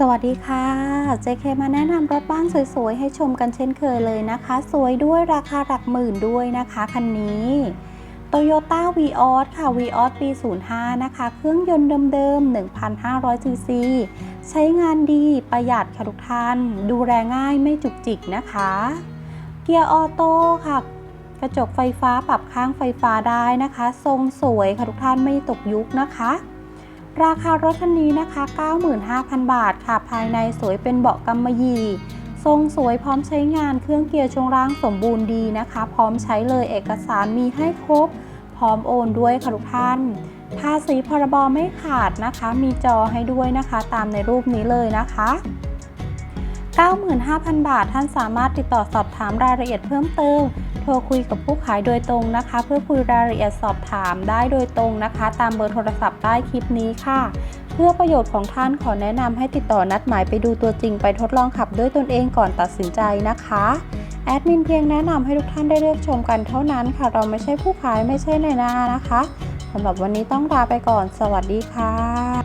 สวัสดีค่ะ JK มาแนะนำรถบ้านสวยๆ ให้ชมกันเช่นเคยเลยนะคะ สวยด้วยราคาหลักหมื่นด้วยนะคะคันนี้ Toyota Vios ค่ะ Vios ปี 05 นะคะ เครื่องยนต์เดิมๆ 1,500 cc ใช้งานดีประหยัดค่ะทุกท่าน ดูแลง่ายไม่จุกจิกนะคะ เกียร์ออโต้ค่ะ กระจกไฟฟ้าปรับข้างไฟฟ้าได้นะคะ ทรงสวยค่ะทุกท่านไม่ตกยุคนะคะ ราคารถคันนี้นะคะ 95,000 บาทค่ะ ภายในสวยเป็นเบาะกำมะหยี่ ทรงสวยพร้อมใช้งาน เครื่องเกียร์ช่วงล่างสมบูรณ์ดีนะคะ พร้อมใช้เลยเอกสารมีให้ครบ พร้อมโอนด้วยค่ะทุกท่าน ภาษีพรบไม่ขาดนะคะ มีจอให้ด้วยนะคะ ตามในรูปนี้เลยนะคะ 95,000 บาทท่านสามารถติดต่อสอบถามรายละเอียดเพิ่มเติม ทรคุยกับผู้ขายโดยตรงนะคะ เพื่อคุยรายละเอียดสอบถามได้โดยตรงนะคะ ตามเบอร์โทรศัพท์ใต้คลิปนี้ค่ะ เพื่อประโยชน์ของท่านขอแนะนำให้ติดต่อนัดหมายไปดูตัวจริงไปทดลองขับด้วยตนเองก่อนตัดสินใจนะคะแอดมินเพียงแนะนำให้ทุกท่านได้เลือกชมกันเท่านั้นค่ะ เราไม่ใช่ผู้ขายไม่ใช่ในหน้านะคะสำหรับวันนี้ต้องลาไปก่อน สวัสดีค่ะ